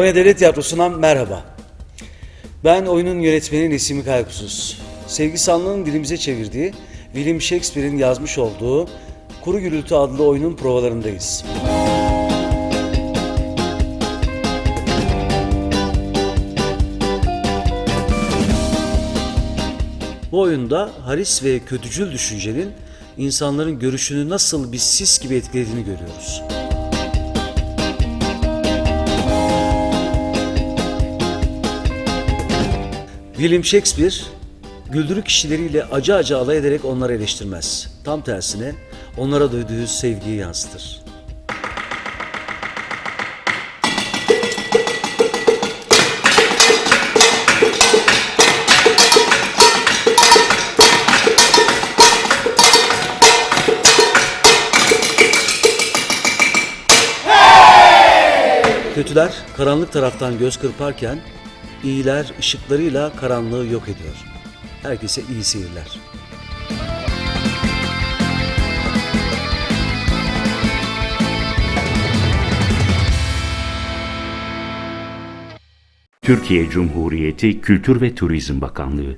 Konya Devlet Tiyatrosu'ndan merhaba. Ben oyunun yönetmeni Nesimi Kaykusuz. Sevgi Sanlı'nın dilimize çevirdiği, William Shakespeare'in yazmış olduğu Kuru Gürültü adlı oyunun provalarındayız. Bu oyunda haris ve kötücül düşüncenin insanların görüşünü nasıl bir sis gibi etkilediğini görüyoruz. William Shakespeare güldürü kişileriyle acı acı alay ederek onları eleştirmez. Tam tersine onlara duyduğu sevgiyi yansıtır. Kötüler karanlık taraftan göz kırparken iyiler ışıklarıyla karanlığı yok ediyor. Herkese iyi seyirler. Türkiye Cumhuriyeti Kültür ve Turizm Bakanlığı